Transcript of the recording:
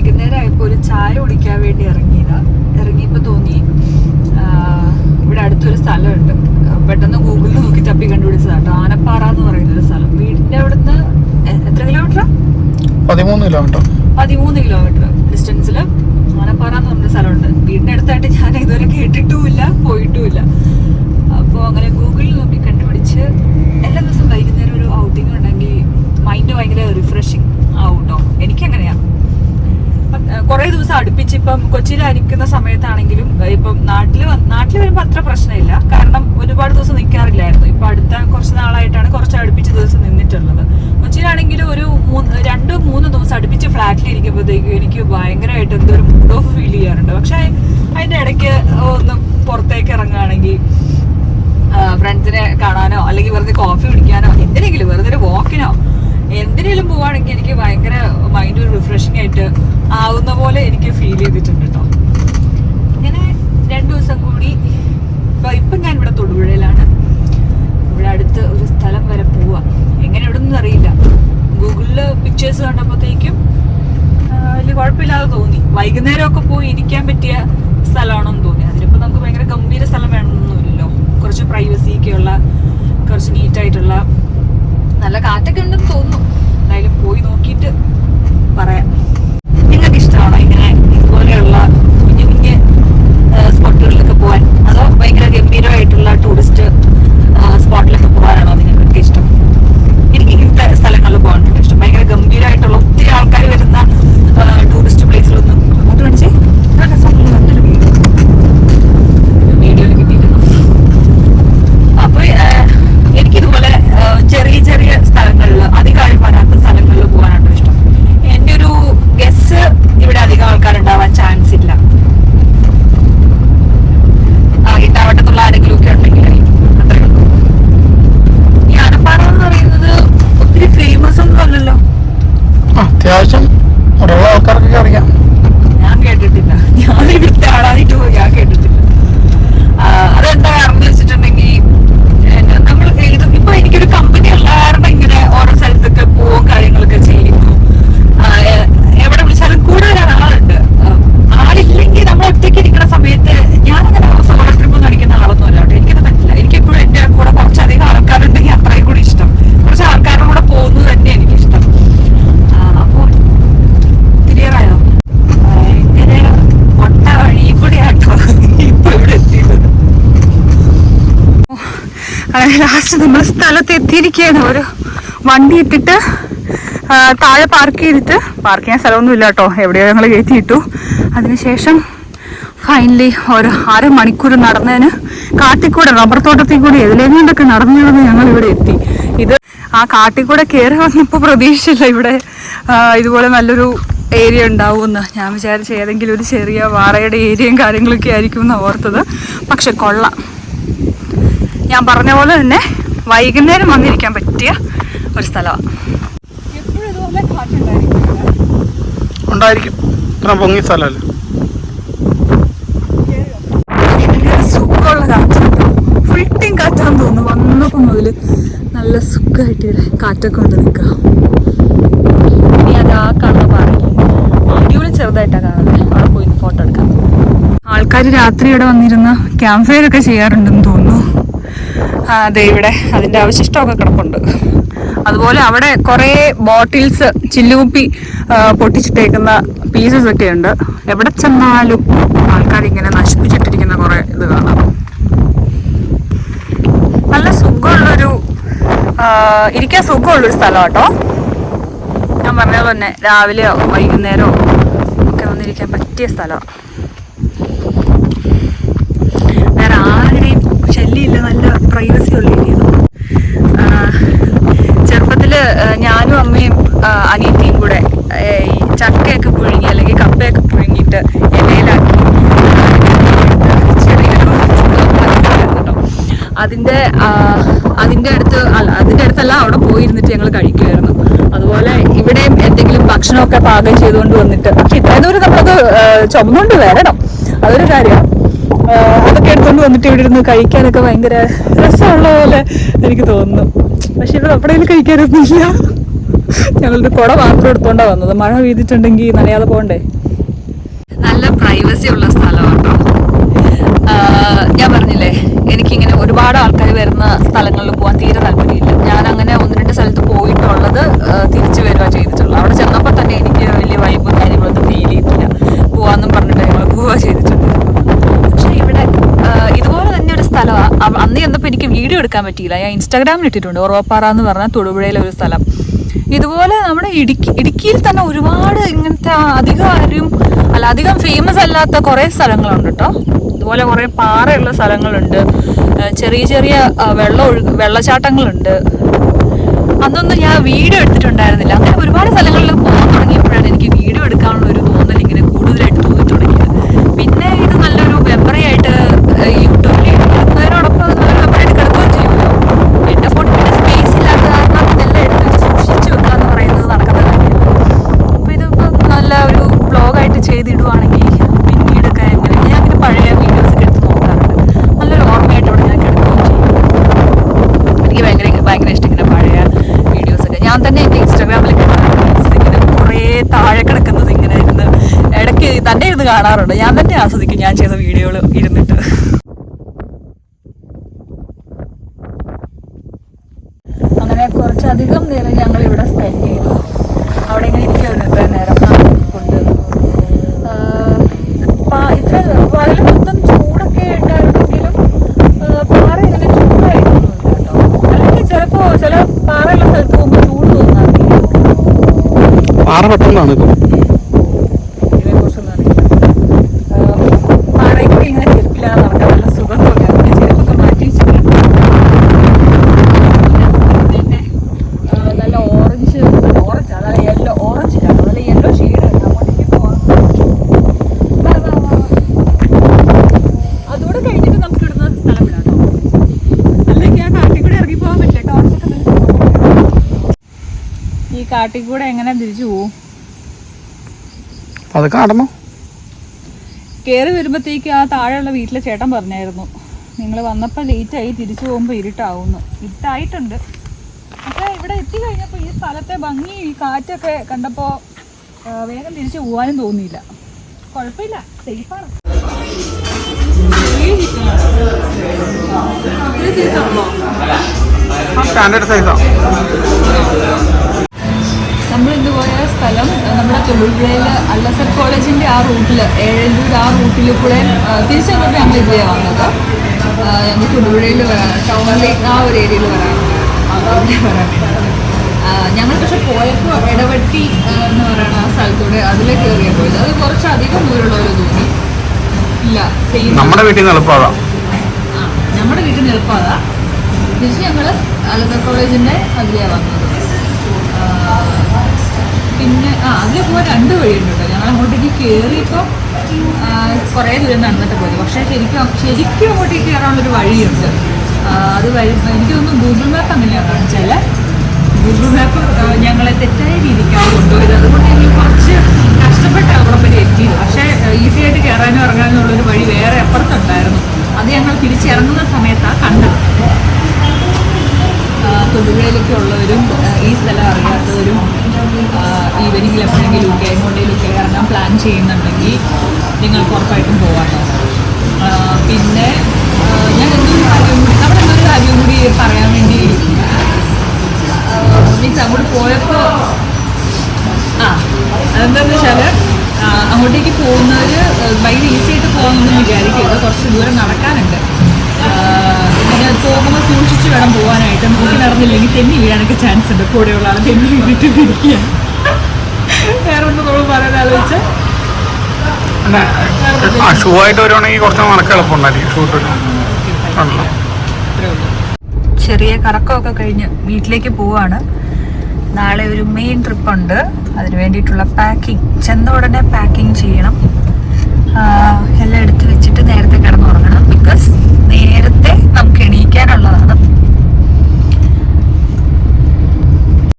വൈകുന്നേരം ആയപ്പോ ഒരു ചായ കുടിക്കാൻ വേണ്ടി ഇറങ്ങിയതാ. ഇറങ്ങിയപ്പോൾ തോന്നി ഇവിടെ അടുത്തൊരു സ്ഥലമുണ്ട്. പെട്ടെന്ന് ഗൂഗിളിൽ നോക്കി തപ്പി കണ്ടുപിടിച്ചതാട്ടോ ആനപ്പാറ എന്ന് പറയുന്ന ഒരു സ്ഥലം. വീടിന്റെ അവിടുന്ന് എത്ര കിലോമീറ്റർ പതിമൂന്ന് കിലോമീറ്റർ. പതിമൂന്ന് കിലോമീറ്റർ ഡിസ്റ്റൻസിൽ ആനപ്പാറ എന്ന് പറഞ്ഞ സ്ഥലമുണ്ട്. വീടിന്റെ അടുത്തായിട്ട് ഞാൻ ഇതുവരെ കേട്ടിട്ടുമില്ല പോയിട്ടുമില്ല. അപ്പോൾ അങ്ങനെ ഗൂഗിളിൽ നോക്കി കണ്ടുപിടിച്ച് എല്ലാ ദിവസവും വൈകുന്നേരം ഒരു ഔട്ടിംഗ് ഉണ്ടെങ്കിൽ മൈൻഡ് ഭയങ്കര റിഫ്രഷിങ് ആവും കേട്ടോ. എനിക്കങ്ങനെയാ. കുറെ ദിവസം അടുപ്പിച്ച് ഇപ്പം കൊച്ചിയിലായിരിക്കുന്ന സമയത്താണെങ്കിലും ഇപ്പം നാട്ടിൽ നാട്ടിൽ വരുമ്പോൾ അത്ര പ്രശ്നമില്ല. കാരണം ഒരുപാട് ദിവസം നിൽക്കാറില്ലായിരുന്നു ഇപ്പൊ അടുത്ത കുറച്ച് നാളായിട്ടാണ് കുറച്ച് അടുപ്പിച്ച് ദിവസം നിന്നിട്ടുള്ളത്. കൊച്ചിയിലാണെങ്കിലും ഒരു മൂന്ന് രണ്ടോ മൂന്ന് ദിവസം അടുപ്പിച്ച് ഫ്ലാറ്റിൽ ഇരിക്കുമ്പോഴത്തേക്കും എനിക്ക് ഭയങ്കരമായിട്ട് എന്തോ ഒരു മൂഡ് ഓഫ് ഫീൽ ചെയ്യാറുണ്ട്. പക്ഷേ അതിന്റെ ഇടയ്ക്ക് ഒന്ന് പുറത്തേക്ക് ഇറങ്ങുകയാണെങ്കിൽ ഫ്രണ്ട്സിനെ കാണാനോ അല്ലെങ്കിൽ വെറുതെ കോഫി കുടിക്കാനോ എന്തിനെങ്കിലും വെറുതെ ഒരു വാക്കിനോ എന്തിനേലും പോവാണെങ്കിൽ എനിക്ക് ഭയങ്കര മൈൻഡ് ഒരു റിഫ്രഷിംഗ് ആയിട്ട് ആവുന്ന പോലെ എനിക്ക് ഫീൽ ചെയ്തിട്ടുണ്ട് കേട്ടോ ഇങ്ങനെ രണ്ടു ദിവസം കൂടി ഇപ്പൊ ഇപ്പൊ ഞാൻ ഇവിടെ തൊടുപുഴയിലാണ്. ഇവിടെ അടുത്ത് ഒരു സ്ഥലം വരെ പോവാ. എങ്ങനെ ഇവിടെ ഒന്നും അറിയില്ല. ഗൂഗിളിൽ പിക്ചേഴ്സ് കണ്ടപ്പോഴത്തേക്കും വലിയ കുഴപ്പമില്ലാതെ തോന്നി. വൈകുന്നേരമൊക്കെ പോയി ഇരിക്കാൻ പറ്റിയ സ്ഥലമാണെന്ന് തോന്നി. അതിനിപ്പോ നമുക്ക് ഭയങ്കര ഗംഭീര സ്ഥലം വേണമെന്നൊന്നുമില്ലല്ലോ. കുറച്ച് പ്രൈവസി ഒക്കെ ഉള്ള കുറച്ച് നീറ്റായിട്ടുള്ള നല്ല കാറ്റൊക്കെ ഉണ്ടെന്ന് തോന്നുന്നു. എന്തായാലും പോയി നോക്കിയിട്ട് പറയാം നിങ്ങൾക്ക് ഇഷ്ടമാണോ ഇങ്ങനെ ഇതുപോലെയുള്ള കുഞ്ഞു കുഞ്ഞ് സ്പോട്ടുകളിലൊക്കെ പോകാൻ അതോ ഭയങ്കര ഗംഭീരമായിട്ടുള്ള ടൂറിസ്റ്റ് സ്പോട്ടിലൊക്കെ പോകാനാണോ നിങ്ങൾക്ക് ഇഷ്ടം എനിക്ക് ഇങ്ങനത്തെ സ്ഥലങ്ങളിൽ പോകാനാണ് ഇഷ്ടം ഭയങ്കര ഗംഭീരമായിട്ടുള്ള ഒത്തിരി ആൾക്കാർ വരുന്ന ടൂറിസ്റ്റ് പ്ലേസിലൊന്നും അങ്ങോട്ട് കാണിച്ചേ നല്ല സ്ഥലം നല്ലൊരു വീട് വീഡിയോയിൽ കിട്ടിയിരുന്നു അപ്പൊ ഏഹ്, എനിക്കിതുപോലെ ഏഹ്, ചെറിയ ചെറിയ സ്ഥലങ്ങളിൽ അധികം ആരും വരാത്ത സ്ഥലങ്ങളിൽ പോകാനാണ് ഇഷ്ടം എന്റെ ഒരു ഗസ് ഇവിടെ അധികം ആൾക്കാരുണ്ടാവാൻ ചാൻസ് ഇല്ല ആ, ഇട്ടാവട്ടത്തുള്ള ആരെങ്കിലും ഒക്കെ ഉണ്ടെങ്കിൽ അത്രേ ഉള്ളൂ ഈ ആനപ്പാറ എന്ന് പറയുന്നത് ഒത്തിരി ഫേമസ് ഒന്നും അല്ലല്ലോ ആ, അത്യാവശ്യം ഇവിടെയുള്ള ആൾക്കാർക്കൊക്കെ അറിയാം ഞാൻ കേട്ടിട്ടില്ല ഞാൻ ഇവിടുത്തെ ആളായിട്ട് പോയി ഞാൻ കേട്ടിട്ടില്ല ആ, അതെന്താ കാരണം എന്ന് വെച്ചിട്ടുണ്ടെങ്കിൽ നമ്മൾ ഇത് ഇപ്പൊ എനിക്കൊരു കമ്പനി ഉള്ള കാരണം ഇങ്ങനെ ഓരോ സ്ഥലത്തൊക്കെ പോവും കാര്യങ്ങളൊക്കെ ചെയ്യുന്നു ആ, എ- എവിടെ വിളിച്ചാലും കൂടെ വരാൻ ആളുണ്ട് ആ, ആളില്ലെങ്കിൽ നമ്മൾ ഒറ്റയ്ക്ക് ഇരിക്കുന്ന സമയത്ത് ഞാൻ അങ്ങനെ സോളോ ട്രിപ്പ് ഒന്നും അടിക്കുന്ന ആളൊന്നും അല്ല കേട്ടോ എനിക്കത് പറ്റില്ല എനിക്ക് എപ്പോഴും എന്റെ കൂടെ കുറച്ചധികം ആൾക്കാരുണ്ടെങ്കിൽ അത്രയും കൂടി ഇഷ്ടം കുറച്ച് ആൾക്കാരുടെ കൂടെ പോകുന്നത് തന്നെ എനിക്ക് ഇഷ്ടം അപ്പോൾ ക്ലിയറായോ ഭയങ്കര ഒട്ട വഴി കൂടിയാട്ടോ ഇപ്പൊ ഇവിടെ എത്തിയത് ലാസ്റ്റ് നമ്മൾ സ്ഥലത്ത് എത്തിയിരിക്കുകയാണ് ഒരു വണ്ടി ഇട്ടിട്ട് താഴെ പാർക്ക് ചെയ്തിട്ട്. പാർക്ക് ചെയ്യാൻ സ്ഥലമൊന്നും ഇല്ല കേട്ടോ. എവിടെയോ ഞങ്ങൾ കയറ്റിയിട്ടു. അതിനുശേഷം ഫൈനലി ഒരു അര മണിക്കൂർ നടന്നതിന് കാട്ടിക്കൂടെ റബ്ബർ തോട്ടത്തിൽ കൂടി എതിലെങ്ങോട്ടൊക്കെ നടന്നു നടന്ന് ഞങ്ങൾ ഇവിടെ എത്തി. ഇത് ആ കാട്ടിക്കൂടെ കയറി വന്നപ്പോൾ പ്രതീക്ഷിച്ചില്ല ഇവിടെ ഇതുപോലെ നല്ലൊരു ഏരിയ ഉണ്ടാവുമെന്ന്. ഞാൻ വിചാരിച്ച ഏതെങ്കിലും ഒരു ചെറിയ വാറയുടെ ഏരിയയും കാര്യങ്ങളൊക്കെ ആയിരിക്കും എന്ന് ഓർത്തത്. പക്ഷെ കൊള്ളാം. ഞാൻ പറഞ്ഞ പോലെ തന്നെ വൈകുന്നേരം വന്നിരിക്കാൻ പറ്റിയ ഒരു സ്ഥലമാണ് ഉണ്ടായിരിക്കും. ഇത്ര പൊങ്ങിയ സ്ഥലമല്ലേ. സുഖമുള്ള കാറ്റാണ്. ഫുൾ ടൈം കാറ്റാന്ന് തോന്നുന്നു. വന്നപ്പോൾ മുതൽ നല്ല സുഖമായിട്ട് ഇവിടെ കാറ്റൊക്കെ കൊണ്ട് നിൽക്കുക. ഇനി അത് ആ കാണുന്ന പാറയില്ലേ വീഡിയോയിൽ ചെറുതായിട്ടാണ് കാണുന്നത്. അവിടെ പോയി ഫോട്ടോ എടുക്കാം. ആൾക്കാർ രാത്രി ഇവിടെ വന്നിരുന്ന ക്യാമ്പ് ഫയർ ഒക്കെ ചെയ്യാറുണ്ടെന്ന് ദേ ഇവിടെ അതിന്റെ അവശിഷ്ടമൊക്കെ കിടപ്പുണ്ട്. അതുപോലെ അവിടെ കുറേ ബോട്ടിൽസ് ചില്ലുകുപ്പി പൊട്ടിച്ചിട്ടേക്കുന്ന പീസസ് ഒക്കെ ഉണ്ട്. എവിടെ ചെന്നാലും ആൾക്കാർ ഇങ്ങനെ നശിപ്പിച്ചിട്ടിരിക്കുന്ന കുറെ ഇത് കാണാം. നല്ല സുഖമുള്ളൊരു ഇരിക്കാൻ സുഖമുള്ളൊരു സ്ഥലം കേട്ടോ ഞാൻ പറഞ്ഞ പോലെ തന്നെ രാവിലെയോ വൈകുന്നേരമോ ഒക്കെ വന്നിരിക്കാൻ പറ്റിയ സ്ഥലമാണ് വേറെ ആരുടെയും ശല്യമില്ല നല്ല പ്രൈവസി ഉള്ള ഏരിയ ചെറുപ്പത്തിൽ ആ, ഞാനും അമ്മയും അനിയത്തിയും കൂടെ ഈ ചക്കയൊക്കെ പുഴുങ്ങി അല്ലെങ്കിൽ കപ്പയൊക്കെ പുഴുങ്ങിയിട്ട് ഇലയിലാക്കി ചെറിയൊരു കേട്ടോ. അതിന്റെ അതിന്റെ അടുത്ത് അല്ല അതിന്റെ അടുത്തല്ല അവിടെ പോയിരുന്നിട്ട് ഞങ്ങൾ കഴിക്കുമായിരുന്നു അതുപോലെ ഇവിടെയും എന്തെങ്കിലും ഭക്ഷണമൊക്കെ പാകം ചെയ്തുകൊണ്ട് വന്നിട്ട് പക്ഷെ ഇത്രയും ദൂരം നമ്മളത് ചുമന്നുകൊണ്ട് വരണം. അതൊരു കാര്യമാണ്. അതൊക്കെ എടുത്തുകൊണ്ട് വന്നിട്ട് ഇവിടെ ഇരുന്ന് കഴിക്കാനൊക്കെ ഭയങ്കര രസമുള്ള പോലെ എനിക്ക് തോന്നുന്നു. പക്ഷെ ഇവിടെ എവിടെയെങ്കിലും കഴിക്കാനൊന്നുമില്ല. ഞങ്ങളൊരു കുട മാത്രം എടുത്തോണ്ടാ വന്നത്. മഴ പെയ്തിട്ടുണ്ടെങ്കിൽ നനയാതെ പോകണ്ടേ? നല്ല പ്രൈവസി ഉള്ള സ്ഥലമാണ് ഞാൻ പറഞ്ഞില്ലേ എനിക്കിങ്ങനെ ഒരുപാട് ആൾക്കാർ വരുന്ന സ്ഥലങ്ങളിൽ പോകാൻ തീരെ താല്പര്യമില്ല ഞാൻ അങ്ങനെ ഒന്ന് രണ്ട് സ്ഥലത്ത് പോയിട്ടുള്ളത് ആ, തിരിച്ചു വരിക ചെയ്തിട്ടുള്ളത് അവിടെ ചെന്നപ്പോൾ തന്നെ എനിക്ക് വലിയ വൈബും കാര്യങ്ങളൊന്നും ഫീൽ ചെയ്തില്ല പോവാന്നും പറഞ്ഞിട്ട് ഞങ്ങൾ പോവുക ചെയ്തിട്ടുണ്ട് പക്ഷേ ഇവിടെ ആ, ഇതുപോലെ തന്നെ ഒരു സ്ഥലമാണ് അന്ന് ചെന്നപ്പോൾ എനിക്ക് വീഡിയോ എടുക്കാൻ പറ്റിയില്ല. ഞാൻ ഇൻസ്റ്റാഗ്രാമിൽ ഇട്ടിട്ടുണ്ട്. ഓർവപ്പാറ എന്ന് പറഞ്ഞാൽ തൊടുപുഴയിലെ ഒരു സ്ഥലം. ഇതുപോലെ നമ്മുടെ ഇടുക്കി ഇടുക്കിയിൽ തന്നെ ഒരുപാട് ഇങ്ങനത്തെ അധികം ആരും അല്ല അധികം ഫേമസ് അല്ലാത്ത കുറേ സ്ഥലങ്ങളുണ്ട് കേട്ടോ. ഇതുപോലെ കുറേ പാറയുള്ള സ്ഥലങ്ങളുണ്ട്. ചെറിയ ചെറിയ വെള്ളം ഒഴു വെള്ളച്ചാട്ടങ്ങളുണ്ട്. അന്നൊന്നും ഞാൻ വീഡിയോ എടുത്തിട്ടുണ്ടായിരുന്നില്ല. അങ്ങനെ ഒരുപാട് സ്ഥലങ്ങളിൽ പോകാൻ തുടങ്ങിയപ്പോഴാണ് എനിക്ക് വീഡിയോ എടുക്കാനുള്ള ഒരു തോന്നൽ ഇങ്ങനെ കൂടുതലായിട്ട് തോന്നി തുടങ്ങിയത് പിന്നെ ഇത് നല്ലൊരു മെമ്മറി ആയിട്ട് ഏഹ്, യൂട്യൂബിൽ എടുക്കുന്നതിനോടൊപ്പം അത് നല്ലൊരു മെമ്മറി ആയിട്ട് കിടക്കുകയും ചെയ്യുമല്ലോ എന്റെ ഫോണിൽ പിന്നെ സ്പേസ് ഇല്ലാത്ത കാരണം ഇതെല്ലാം എടുത്ത് വെച്ച് സൂക്ഷിച്ച് വെക്കുക എന്ന് പറയുന്നത് നടക്കുന്ന കാര്യമല്ല അപ്പോൾ ഇതിപ്പോൾ നല്ല ഒരു ബ്ലോഗായിട്ട് ചെയ്തിടുവാണെങ്കിൽ പിന്നീടൊക്കെ എങ്ങനെ ഞാൻ അങ്ങനെ പഴയ വീഡിയോസ് ഒക്കെ എടുത്ത് നോക്കാറുണ്ട് നല്ലൊരു ഓർമ്മയായിട്ട് ഇവിടെ ഞാൻ കിടക്കുകയും ചെയ്യും എനിക്ക് ഭയങ്കര ഭയങ്കര ഇഷ്ടം ഇങ്ങനെ പഴയ വീഡിയോസ് ഒക്കെ ഞാൻ തന്നെ എന്റെ ഇൻസ്റ്റാഗ്രാമിലൊക്കെ reels ഇങ്ങനെ കുറേ താഴെ കിടക്കുന്നത് ഇങ്ങനെ ഇരുന്ന് ഇടയ്ക്ക് തന്നെ ഇരുന്ന് കാണാറുണ്ട്. ഞാൻ തന്നെ ആസ്വദിക്കും ഞാൻ ചെയ്ത വീഡിയോകൾ ഇരുന്നിട്ട്. അങ്ങനെ കുറച്ചധികം നേരം ഞങ്ങൾ ഇവിടെ സ്പെൻഡ് ചെയ്തു. അവിടെ ഇങ്ങനെ ഇരിക്കുമായിരുന്നു ഇത്രയും നേരം. കൊണ്ട്. ഇത്ര വളരെ മൊത്തം ചൂടൊക്കെ ഉണ്ടായിരുന്നെങ്കിലും പാറ ഇങ്ങനെ കേട്ടോ അല്ലെങ്കിൽ ചിലപ്പോ ചില പാറയുള്ള സ്ഥലത്ത് പോകുമ്പോൾ ചൂട് തോന്നാറില്ല. പാറ പെട്ടെന്നാണ് ഇപ്പം ഇതിനെക്കുറിച്ചൊന്നും അറിയില്ല പാറയ്ക്ക് ഇങ്ങനെ ചെരുപ്പില്ലാതെ നടക്കാൻ നല്ല സുഖം തോന്നിയാൽ പിന്നെ ചെരുപ്പൊക്കെ മാറ്റി വെച്ചിട്ടുണ്ട് പിന്നെ ആ, നല്ല ഓറഞ്ച് ഓറഞ്ച് നല്ല യെല്ലോ ഓറഞ്ച് ഇല്ല നല്ല യെല്ലോ ഷെയ്ഡ് അങ്ങോട്ടേക്ക് പോവാം വാ, വാ, വാ, വാ. അതുകൂടെ കഴിഞ്ഞിട്ട് നമുക്ക് ഇടുന്ന സ്ഥലം വിടാം കേട്ടോ അല്ലെങ്കിൽ ആ കാട്ടിൽ കൂടെ ഇറങ്ങി പോകാൻ പറ്റില്ല ടോർച്ചൊക്കെ ഈ കാട്ടിൽ കൂടെ എങ്ങനെ തിരിച്ചു പോവും? അത് കാണണം കയറി വരുമ്പോഴത്തേക്ക് ആ താഴെയുള്ള വീട്ടിലെ ചേട്ടൻ പറഞ്ഞായിരുന്നു നിങ്ങൾ വന്നപ്പോൾ ആയി തിരിച്ചു പോകുമ്പോൾ ഇരുട്ടാവുന്നു. ഇരുട്ടായിട്ടുണ്ട്. പക്ഷേ ഇവിടെ എത്തി കഴിഞ്ഞപ്പോൾ ഈ സ്ഥലത്തെ ഭംഗി ഈ കാറ്റൊക്കെ കണ്ടപ്പോൾ വേഗം തിരിച്ചു പോകാനും തോന്നിയില്ല. കുഴപ്പമില്ല സേഫാണ് സ്റ്റാൻഡേർഡ് സൈസാണ് നമ്മുടെ തൊഴിൽപ്പുഴയിൽ അള്ളസർ കോളേജിന്റെ ആ റൂട്ടിൽ ഏഴല്ലൂർ ആ റൂട്ടിൽ കൂടെ തിരിച്ചറിഞ്ഞിട്ട് ഞങ്ങൾ ഇതിലേ വന്നത്. ഞങ്ങൾ തൊടുപുഴയിൽ ടൗണിലേക്ക് ആ ഒരു ഏരിയയിൽ വരാം അവിടെ ഞങ്ങൾ പക്ഷെ പോയപ്പോൾ ഇടവെട്ടി എന്ന് പറയുന്ന ആ സ്ഥലത്തൂടെ അതിലെ കയറിയാൽ പോയത്. അത് കുറച്ചധികം ദൂരമുള്ള ഒരു തോന്നി ഇല്ല സെയിം നമ്മുടെ വീട്ടിൽ നിന്ന് എളുപ്പമാകാം നമ്മുടെ വീട്ടിൽ നിന്ന് എളുപ്പമാ തിരിച്ച് ഞങ്ങൾ അലസർ കോളേജിന്റെ അതിലെയാണ് വന്നത്. പിന്നെ ആ അതിൽ പോകാൻ രണ്ട് വഴിയുണ്ട് കേട്ടോ ഞങ്ങൾ അങ്ങോട്ടേക്ക് കയറിയപ്പോൾ കുറേ ദൂരം നടന്നിട്ട് പോയത്. പക്ഷേ ശരിക്കും ശരിക്കും അങ്ങോട്ടേക്ക് കയറാനുള്ളൊരു വഴിയുണ്ട്. അത് വഴി എനിക്ക് തോന്നുന്നു ഗൂഗിൾ മാപ്പ് അങ്ങനെയാണ് കാണിച്ചാൽ ഗൂഗിൾ മാപ്പ് ഞങ്ങളെ തെറ്റായ രീതിക്കാണ് കൊണ്ടുപോയത്. അതുകൊണ്ട് എനിക്ക് പോയപ്പോൾ ആ അതെന്താണെന്ന് വെച്ചാൽ അങ്ങോട്ടേക്ക് പോകുന്നവർ ഭയങ്കര ഈസി ആയിട്ട് പോകാമെന്ന് വിചാരിക്കരുത്. കുറച്ച് ദൂരം നടക്കാനുണ്ട്. പിന്നെ പോകുമ്പോൾ സൂക്ഷിച്ച് വേണം പോകാനായിട്ട്. നോക്കി നടന്നില്ലെങ്കിൽ തെന്നി വീഴാനൊക്കെ ചാൻസ് ഉണ്ട്. കൂടെയുള്ള ആൾ തെന്നി വീണിട്ട് ഇരിക്കുക വേറെ ഒന്നും നമ്മൾ പറയാൻ ആ ഷൂ ആയിട്ട് വരുവാണെങ്കിൽ കുറച്ച് നടക്കാൻ എളുപ്പമുണ്ടായിരിക്കും. ഷൂ ചെറിയ കറക്കമൊക്കെ കഴിഞ്ഞ് വീട്ടിലേക്ക് പോവാണ്. നാളെ ഒരു മെയിൻ ട്രിപ്പുണ്ട് അതിന് വേണ്ടിയിട്ടുള്ള പാക്കിംഗ് ചെന്ന ഉടനെ പാക്കിംഗ് ചെയ്യണം. എല്ലാം എടുത്ത് വെച്ചിട്ട് നേരത്തെ കിടന്നുറങ്ങണം. ബിക്കോസ് നേരത്തെ നമുക്ക് എണീക്കാനുള്ളതാണ്.